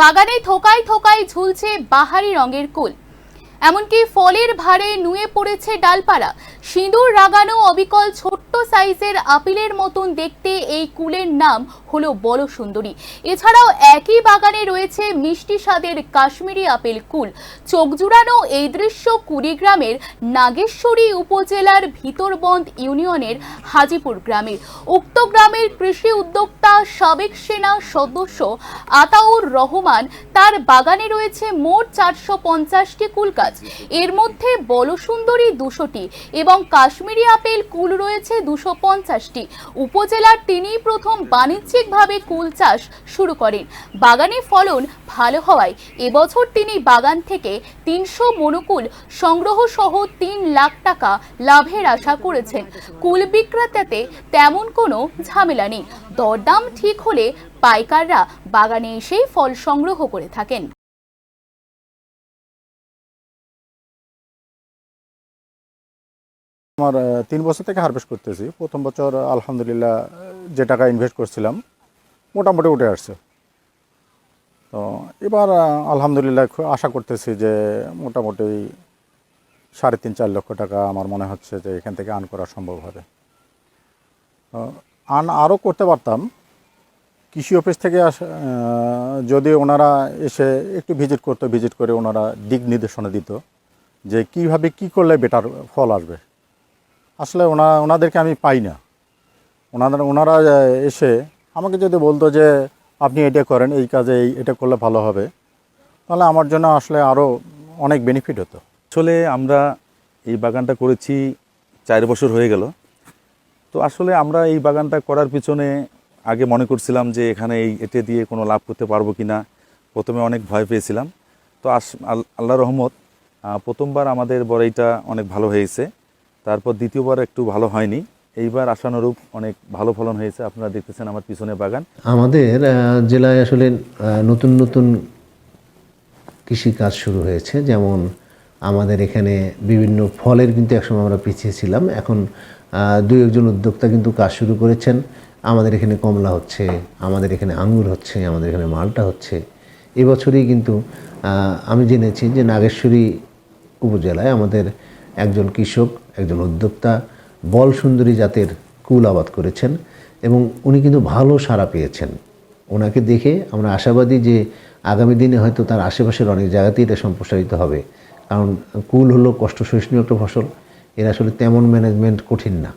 বাগানে থোকায় থোকায় ঝুলছে বাহারি রঙের কুল। এমনকি ফলের ভারে নুয়ে পড়েছে ডালপাড়া সিঁদুর রাগানো অবিকল ছোট্ট সাইজের আপিলের মতন দেখতে এই কুলের নাম হলো বড় সুন্দরী। এছাড়াও একই বাগানে রয়েছে মিষ্টি স্বাদের কাশ্মীরি আপেল কুল। চোখ জুড়ানো এই দৃশ্য কুড়িগ্রামের নাগেশ্বরী উপজেলার ভিতরবন্দ ইউনিয়নের হাজিপুর গ্রামের। উক্ত গ্রামের কৃষি উদ্যোক্তা সাবেক সেনা সদস্য আতাউর রহমান তার বাগানে রয়েছে মোট চারশো পঞ্চাশটি কুল গাছ। এর মধ্যে বলসুন্দরী দুশোটি এবং কাশ্মীরি আপেল কুল রয়েছে দুশো পঞ্চাশটি। উপজেলার তিনিই প্রথম বাণিজ্যিকভাবে কুল চাষ শুরু করেন। বাগানে ফলন ভালো হওয়ায় এবছর তিনি বাগান থেকে তিনশো মনুকুল সংগ্রহ সহ তিন লাখ টাকা লাভের আশা করেছেন। কুল বিক্রেতাতে তেমন কোনো ঝামেলা নেই। দরদাম ঠিক হলে পাইকাররা বাগানে এসেই ফল সংগ্রহ করে থাকেন। আমার তিন বছর থেকে হারভেস্ট করতেছি। প্রথম বছর, আলহামদুলিল্লাহ, যে টাকা ইনভেস্ট করছিলাম, মোটামুটি উঠে আসছে। তো এবার আলহামদুলিল্লাহ আশা করতেছি যে মোটামুটি সাড়ে তিন, চার লক্ষ টাকা আমার মনে হচ্ছে যে এখান থেকে আর্ন করা সম্ভব হবে। আর্ন আরও করতে পারতাম। কৃষি অফিস থেকে আস- যদি ওনারা এসে একটু ভিজিট করতো ভিজিট করে ওনারা দিক নির্দেশনা দিত যে কীভাবে কি করলে বেটার ফল আসবে। আসলে ওনা, ওনাদেরকে আমি পাই না। ওনাদের, ওনারা এসে আমাকে যদি বলতো যে, আপনি এটা করেন, এই কাজে এই, এটা করলে ভালো হবে। তাহলে আমার জন্য আসলে আরও অনেক বেনিফিট হতো। আসলে আমরা এই বাগানটা করেছি চার বছর হয়ে গেল। তো আসলে আমরা এই বাগানটা করার পিছনে আগে মনে করছিলাম যে, এখানে এই এটে দিয়ে কোনো লাভ করতে পারব কি না প্রথমে অনেক ভয় পেয়েছিলাম। তো আস, আল- আল্লাহ রহমত প্রথমবার আমাদের বড়াইটা অনেক ভালো হয়েছে। তারপর দ্বিতীয়বার একটু ভালো হয়নি। এইবার আশানুরূপ অনেক ভালো ফলন হয়েছে। আপনারা দেখতেছেন আমার পিছনে বাগান। আমাদের জেলায় আসলে নতুন নতুন কৃষি কাজ শুরু হয়েছে। যেমন আমাদের এখানে বিভিন্ন ফলের কিন্তু একসময় আমরা পিছিয়ে ছিলাম। এখন দুই, একজন উদ্যোক্তা কিন্তু কাজ শুরু করেছেন। আমাদের এখানে কমলা হচ্ছে, আমাদের এখানে আঙ্গুর হচ্ছে, আমাদের এখানে মালটা হচ্ছে। এবছরই কিন্তু আমি জেনেছি যে নাগেশ্বরী উপজেলায় আমাদের একজন কৃষক, একজন উদ্যোক্তা, বল সুন্দরী জাতের কুল আবাদ করেছেন এবং উনি কিন্তু ভালো সাড়া পেয়েছেন। ওনাকে দেখে আমরা আশাবাদী যে আগামী দিনে হয়তো তার আশেপাশের অনেক জায়গাতেই এটা সম্প্রসারিত হবে। কারণ কুল হলো কষ্ট সহিষ্ণু একটা ফসল। এর আসলে তেমন ম্যানেজমেন্ট কঠিন না।